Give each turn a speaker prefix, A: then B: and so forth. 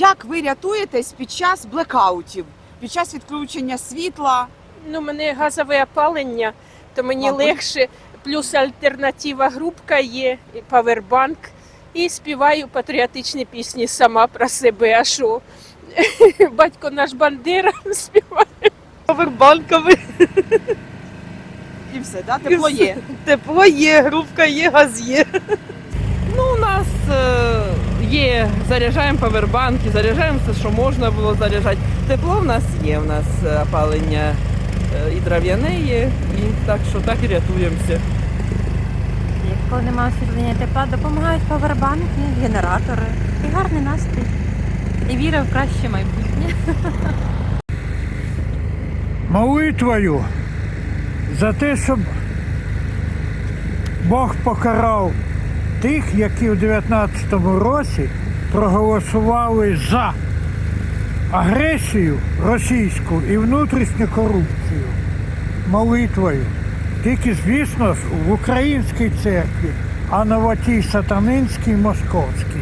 A: Як ви рятуєтесь під час блекаутів, під час відключення світла?
B: Ну, у мене газове опалення, то мені
A: Мабуть.
B: легше. Плюс альтернатива групка є, і павербанк. І співаю патріотичні пісні сама про себе. А що? Батько наш Бандера співає.
C: Повербанками.
A: І все, да? тепло є.
C: Тепло є, грубка є, газ є. Є, заряджаємо павербанки, заряджаємо все, що можна було заряджати. Тепло в нас є, у нас е, опалення е, і дров'яне є, і так що так і рятуємося.
D: Коли немає освітлення тепла, допомагають павербанки, генератори. І гарний настрій. І віра в краще майбутнє.
E: молитвою за те, щоб Бог покарав тих, які в 19-му році проголосували за агресію російську і внутрішню корупцію. Молитвою. Тільки, звісно, в українській церкві, а на в сатанинській московській.